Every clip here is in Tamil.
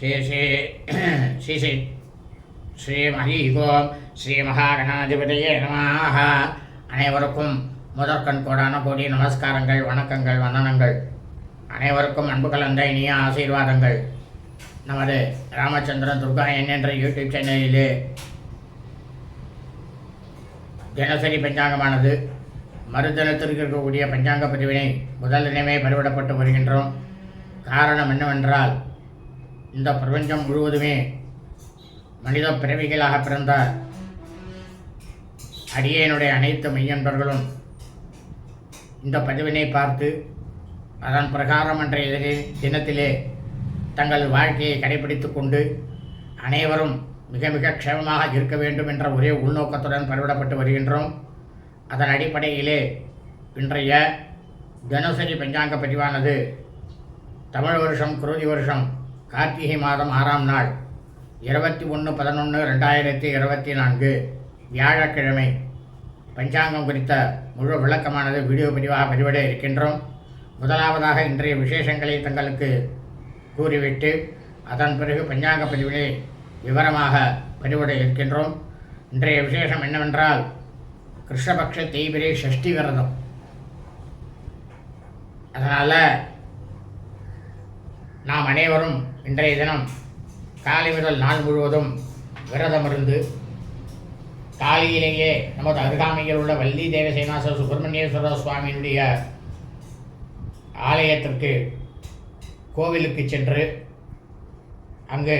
ஸ்ரீ ஸ்ரீ ஸ்ரீ ஸ்ரீ ஸ்ரீ மஹீகோம் ஸ்ரீ மகாகணாதிபதியே நமாக அனைவருக்கும் முதற்கண் கோடான கோடி நமஸ்காரங்கள் வணக்கங்கள் வந்தனங்கள். அனைவருக்கும் அன்பு கலந்த இனிய ஆசீர்வாதங்கள். நமது ராமச்சந்திரன் துர்கா என் என்ற யூடியூப் சேனலிலே தினசரி பஞ்சாங்கமானது மறுதினத்திற்கு இருக்கக்கூடிய பஞ்சாங்க பதிவினை முதல் தினமே பதிவிடப்பட்டு வருகின்றோம். காரணம் என்னவென்றால் இந்த பிரபஞ்சம் முழுவதுமே மனித பிறவிகளாக பிறந்த அடியனுடைய அனைத்து மையன்பர்களும் இந்த பதிவினை பார்த்து அதன் பிரகாரம் அன்றைய தினத்திலே தங்கள் வாழ்க்கையை கடைபிடித்து கொண்டு அனைவரும் மிக மிக க்ஷேமமாக இருக்க வேண்டும் என்ற ஒரே உள்நோக்கத்துடன் பரவிடப்பட்டு வருகின்றோம். அதன் அடிப்படையிலே இன்றைய தினசரி பஞ்சாங்க பதிவானது தமிழ் வருஷம் குருதி வருஷம் கார்த்திகை மாதம் ஆறாம் நாள் இருபத்தி ஒன்று பதினொன்று ரெண்டாயிரத்தி இருபத்தி நான்கு வியாழக்கிழமை. பஞ்சாங்கம் குறித்த முழு விளக்கமானது வீடியோ பதிவாக பதிவிட இருக்கின்றோம். முதலாவதாக இன்றைய விசேஷங்களை தங்களுக்கு கூறிவிட்டு அதன் பிறகு பஞ்சாங்க பதிவினை விவரமாக பதிவிட இருக்கின்றோம். இன்றைய விசேஷம் என்னவென்றால் கிருஷ்ணபக்ஷ தேய்பிரை சஷ்டி விரதம். அதனால் நாம் அனைவரும் இன்றைய தினம் காலை முதல் நாள் முழுவதும் விரதமிருந்து காலையிலேயே நமது அருகாமையில் உள்ள வள்ளி தேவசேனாச சுப்பிரமணியேஸ்வர சுவாமியினுடைய ஆலயத்திற்கு கோவிலுக்கு சென்று அங்கு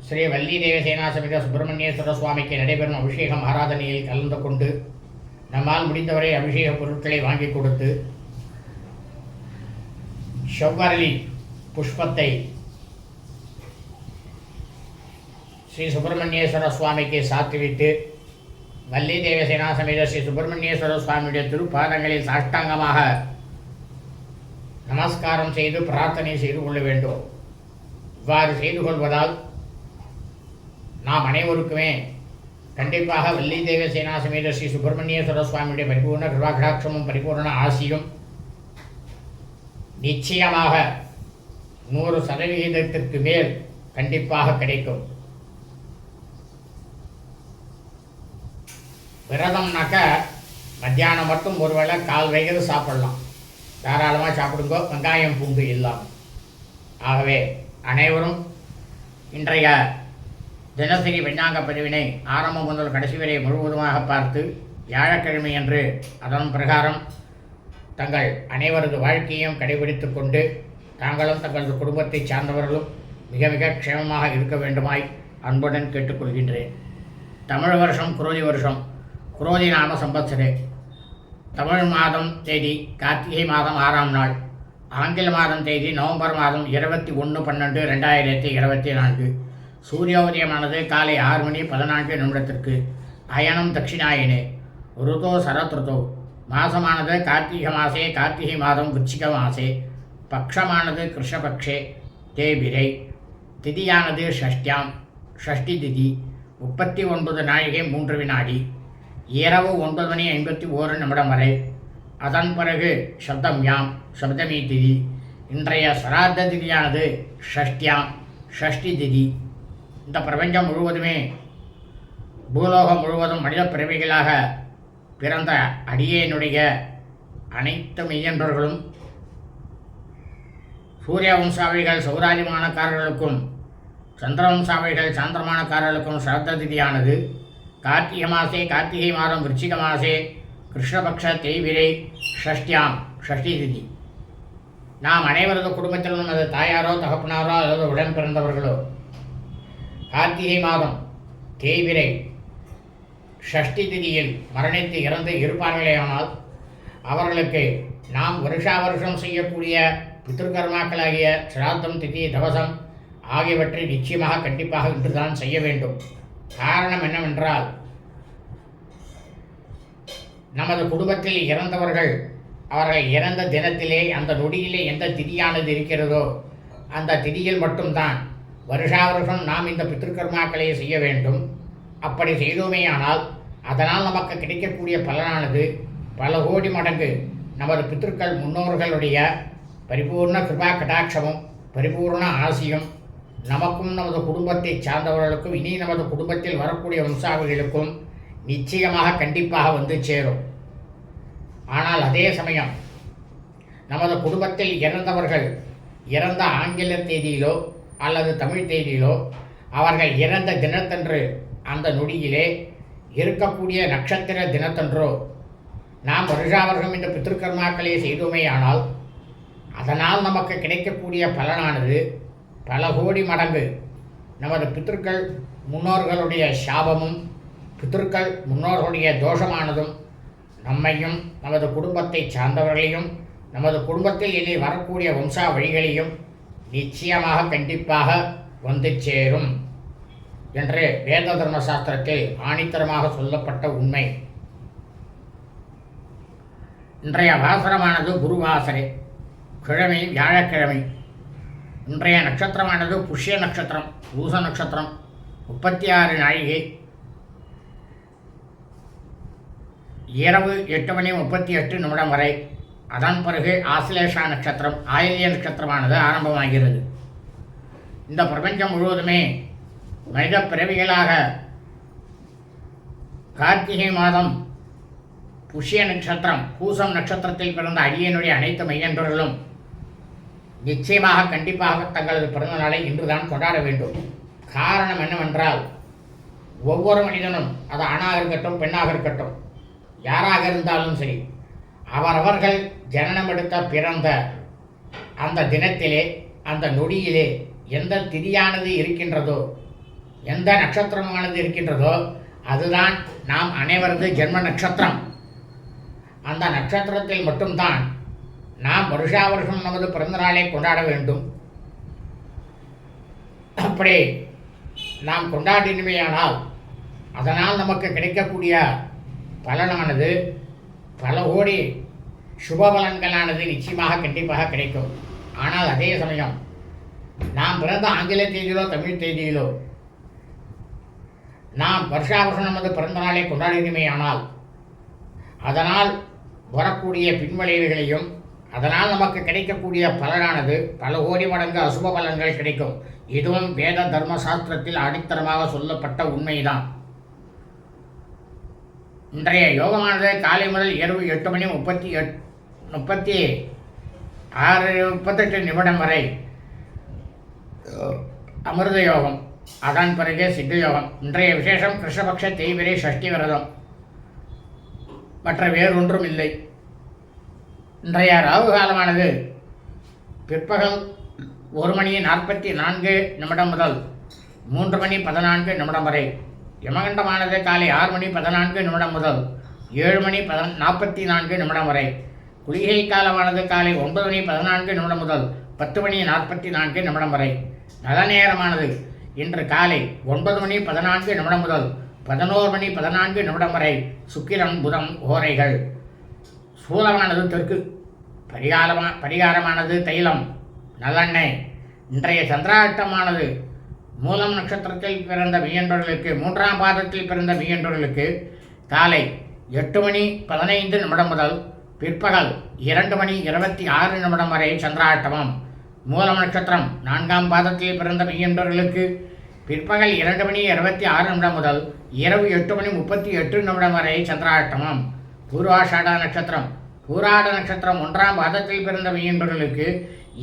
ஸ்ரீ வள்ளி தேவசேனாசமிக சுப்பிரமணியேஸ்வர சுவாமிக்கு நடைபெறும் அபிஷேகம் ஆராதனையில் கலந்து கொண்டு நம்மால் முடிந்தவரை அபிஷேக பொருட்களை வாங்கி கொடுத்து செவ்வரளி புஷ்பத்தை ஸ்ரீ சுப்பிரமணியேஸ்வர சுவாமிக்கு சாத்திவிட்டு வள்ளி தேவசேனா சமேத ஸ்ரீ சுப்பிரமணியேஸ்வர சுவாமியுடைய திருப்பாதங்களில் சாஷ்டாங்கமாக நமஸ்காரம் செய்து பிரார்த்தனை செய்து கொள்ள வேண்டும். இவ்வாறு செய்து கொள்வதால் நாம் அனைவருக்குமே கண்டிப்பாக வள்ளி தேவசேனா சமேத ஸ்ரீ சுப்பிரமணியேஸ்வர சுவாமியுடைய பரிபூர்ண கிருபாகடாட்சமும் பரிபூர்ண ஆசியும் நிச்சயமாக நூறு சதவிகிதத்திற்கு மேல் கண்டிப்பாக கிடைக்கும். விரதம்னாக்க மத்தியானம் மட்டும் ஒருவேளை கால் வயது சாப்பிடலாம். தாராளமாக சாப்பிடுங்க வெங்காயம் பூண்டு இல்லாமல் ஆகவே அனைவரும் இன்றைய தினசரி விஞ்ஞாங்க பதிவினை ஆரம்பம் முதல் கடைசி வரை முழுவதுமாக பார்த்து வியாழக்கிழமையன்று அதன் பிரகாரம் தங்கள் அனைவரது வாழ்க்கையும் கடைபிடித்து கொண்டு தாங்களும் தங்களது குடும்பத்தை சார்ந்தவர்களும் மிக மிக க்ஷேமமாக இருக்க வேண்டுமாய் அன்புடன் கேட்டுக்கொள்கின்றேன். தமிழ் வருஷம் குரோதி வருஷம் குரோதி நாம சம்பத்சரே. தமிழ் மாதம் தேதி கார்த்திகை மாதம் ஆறாம் நாள் ஆங்கில மாதம் தேதி நவம்பர் மாதம் இருபத்தி ஒன்று பன்னெண்டு ரெண்டாயிரத்தி இருபத்தி நான்கு. சூரியோதயமானது காலை ஆறு மணி பதினான்கு நிமிடத்திற்கு. அயனம் தட்சிணாயனே. ருதோ சரத்ருதோ. மாசமானது கார்த்திகை மாசே கார்த்திகை மாதம் விச்சிக மாசே. பக்ஷமானது கிருஷ்ணபக்ஷே தேபிரை திதியானது ஷஷ்டியாம் ஷஷ்டி திதி முப்பத்தி ஒன்பது நாழிகை மூன்று வினாடி இரவு ஒன்பது மணி ஐம்பத்தி ஓரு நிமிடம் வரை அதன் பிறகு சப்தம் யாம் சப்தமி திதி இன்றைய சராத்த திதியானது ஷஷ்டியாம் ஷஷ்டி திதி. இந்த பிரபஞ்சம் முழுவதுமே பூலோகம் முழுவதும் மனித பிறவிகளாக பிறந்த அடியேனுடைய அனைத்து மெய்யன்றர்களும் சூரிய வம்சாவிகள் சௌராஜமானக்காரர்களுக்கும் சந்திர வம்சாவிகள் சாந்திரமானக்காரர்களுக்கும் சிரத்த திதியானது கார்த்திகை மாசே கார்த்திகை மாதம் விருச்சிக மாசே கிருஷ்ணபக்ஷ தேய்விரை ஷஷ்டியாம் ஷஷ்டி திதி நாம் அனைவரது குடும்பத்திலும் அது தாயாரோ தகப்பனாரோ அல்லது உடன் பிறந்தவர்களோ கார்த்திகை மாதம் தேய்விரை ஷஷ்டி திதியில் மரணித்து இறந்து இருப்பார்களேயானால் அவர்களுக்கு நாம் வருஷா வருஷம் செய்யக்கூடிய பித்திருக்கர்மாக்களாகிய சிராத்தம் திதி தவசம் ஆகியவற்றை நிச்சயமாக கண்டிப்பாக இன்றுதான் செய்ய வேண்டும். காரணம் என்னவென்றால் நமது குடும்பத்தில் இறந்தவர்கள் அவர்கள் இறந்த தினத்திலே அந்த நொடியிலே எந்த திதியானது இருக்கிறதோ அந்த திதியில் மட்டும்தான் வருஷா வருஷம் நாம் இந்த பித்திருக்கர்மாக்களை செய்ய வேண்டும். அப்படி செய்தோமேயானால் அதனால் நமக்கு கிடைக்கக்கூடிய பலனானது பல கோடி மடங்கு நமது பித்திருக்கள் முன்னோர்களுடைய பரிபூர்ண கிருபா கடாட்சமும் பரிபூர்ண ஆசியும். நமக்கும் நமது குடும்பத்தை சார்ந்தவர்களுக்கும் இனி நமது குடும்பத்தில் வரக்கூடிய வம்சாவளிகளுக்கும் நிச்சயமாக கண்டிப்பாக வந்து சேரும். ஆனால் அதே சமயம் நமது குடும்பத்தில் இறந்தவர்கள் இறந்த ஆங்கில தேதியிலோ அல்லது தமிழ் தேதியிலோ அவர்கள் இறந்த தினத்தன்று அந்த நொடியிலே இருக்கக்கூடிய நட்சத்திர தினத்தன்றோ நாம் வருஷாவர்ஷம் இந்த பித்திருக்கர்மாக்களை செய்தோமேயானால் அதனால் நமக்கு கிடைக்கக்கூடிய பலனானது பல கோடி மடங்கு. நமது பித்திருக்கள் முன்னோர்களுடைய சாபமும் பித்திருக்கள் முன்னோர்களுடைய தோஷமானதும் நம்மையும் நமது குடும்பத்தை சார்ந்தவர்களையும் நமது குடும்பத்தில் இனி வரக்கூடிய வம்சா வழிகளையும் நிச்சயமாக கண்டிப்பாக வந்து சேரும் என்று வேத தர்ம சாஸ்திரத்தில் ஆணித்தரமாக சொல்லப்பட்ட உண்மை. இன்றைய வாசனமானது குருவாசனை கிழமை வியாழக்கிழமை. இன்றைய நட்சத்திரமானது புஷ்ய நட்சத்திரம் பூச நட்சத்திரம். முப்பத்தி ஆறு நாழிகை. இரவு எட்டு மணி முப்பத்தி எட்டு நிமிடம் வரை. அதன் பிறகு ஆசிலேஷா நட்சத்திரம் ஆயில்ய நட்சத்திரமானது ஆரம்பமாகிறது. இந்த பிரபஞ்சம் முழுவதுமே மனித பிறவிகளாக கார்த்திகை மாதம் புஷ்ய நட்சத்திரம் பூசம் நட்சத்திரத்தில் பிறந்த அடியனுடைய அனைத்து மையன்றர்களும் நிச்சயமாக கண்டிப்பாக தங்களது பிறந்த நாளை இன்றுதான் கொண்டாட வேண்டும். காரணம் என்னவென்றால் ஒவ்வொரு மனிதனும் அது ஆணாக இருக்கட்டும் பெண்ணாக இருக்கட்டும் யாராக இருந்தாலும் சரி அவரவர்கள் ஜனனம் எடுத்த பிறந்த அந்த தினத்திலே அந்த நொடியிலே எந்த திதியானது இருக்கின்றதோ எந்த நட்சத்திரமானது இருக்கின்றதோ அதுதான் நாம் அனைவரது ஜென்ம நட்சத்திரம். அந்த நட்சத்திரத்தில் மட்டும்தான் நாம் வருஷா வருஷம் நமது பிறந்த நாளை கொண்டாட வேண்டும் அப்படி நாம் கொண்டாடினமையானால் அதனால் நமக்கு கிடைக்கக்கூடிய பலனானது பல கோடி சுப பலன்களானது நிச்சயமாக கண்டிப்பாக கிடைக்கும் ஆனால் அதே சமயம் நாம் பிறந்த ஆங்கில தேதியிலோ தமிழ் தேதியிலோ நாம் வருஷா வருஷம் நமது பிறந்த நாளை கொண்டாடினமே ஆனால் அதனால் வரக்கூடிய பின்விளைவுகளையும் அதனால் நமக்கு கிடைக்கக்கூடிய பலனானது பல கோடி மடங்கு அசுப பலன்கள் கிடைக்கும். இதுவும் வேத தர்ம சாஸ்திரத்தில் அடித்தரமாக சொல்லப்பட்ட உண்மைதான். இன்றைய யோகமானது காலை முதல் இரவு எட்டு மணி முப்பத்தி எட் முப்பத்தி ஆறு முப்பத்தெட்டு நிமிடம் வரை அமிர்த யோகம் அதன் பிறகு சித்த யோகம். இன்றைய விசேஷம் கிருஷ்ணபக்ஷ தேய்பிரை சஷ்டி விரதம். மற்ற வேறொன்றும் இல்லை. இன்றைய ராகு காலமானது. பிற்பகல் ஒரு மணி நாற்பத்தி நான்கு நிமிடம் முதல் மூன்று மணி பதினான்கு நிமிடம் வரை. யமகண்டமானது காலை ஆறு மணி பதினான்கு நிமிடம் முதல் ஏழு மணி பத நாற்பத்தி நான்கு நிமிடம் வரை. குளிகை காலமானது காலை ஒன்பது மணி பதினான்கு நிமிடம் முதல் பத்து மணி நாற்பத்தி நான்கு நிமிடம் வரை. நல்ல நேரமானது இன்று காலை ஒன்பது மணி பதினான்கு நிமிடம் முதல் பதினோரு மணி பதினான்கு நிமிடம் வரை. சுக்கிரம் புதம் ஓரைகள் சூலமானது தெற்கு பரிகாரமா பரிகாரமானது தைலம் நல்லெண்ணெய். இன்றைய சந்திராட்டமானது மூலம் நட்சத்திரத்தில் பிறந்த வியன்றவர்களுக்கு மூன்றாம் பாதத்தில் பிறந்த மீயன்றவர்களுக்கு காலை எட்டு மணி பதினைந்து நிமிடம் முதல் பிற்பகல் இரண்டு மணி இருபத்தி ஆறு நிமிடம் வரை சந்திராட்டமம் மூலம் நட்சத்திரம் நான்காம் பாதத்தில் பிறந்த மெய்யன்றவர்களுக்கு பிற்பகல் இரண்டு மணி இருபத்தி ஆறு நிமிடம் முதல் இரவு எட்டு மணி முப்பத்தி எட்டு நிமிடம் வரை சந்திராட்டமம் பூர்வாஷாடா நட்சத்திரம். பூராட நட்சத்திரம் ஒன்றாம் பாதத்தில் பிறந்த மெய்யன்பர்களுக்கு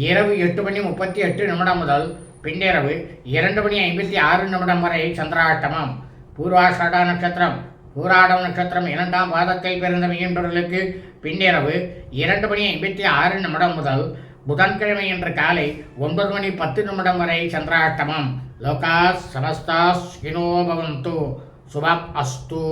இரவு எட்டு மணி முப்பத்தி எட்டு நிமிடம் முதல் பின்னிரவு இரண்டு மணி ஐம்பத்தி ஆறு நிமிடம் வரை சந்திராஷ்டமம். பூர்வாஷாடா நட்சத்திரம். பூராடம் நட்சத்திரம் இரண்டாம் பாதத்தில் பிறந்த மெய்யன்பர்களுக்கு பின்னிரவு இரண்டு மணி ஐம்பத்தி ஆறு நிமிடம் முதல் புதன்கிழமை என்ற காலை ஒன்பது மணி பத்து நிமிடம் வரை சந்திராஷ்டமம். லோகாஸ் சமஸ்தாஸ் ஹினோபவந்தோ பவந்து. சுபம் அஸ்து.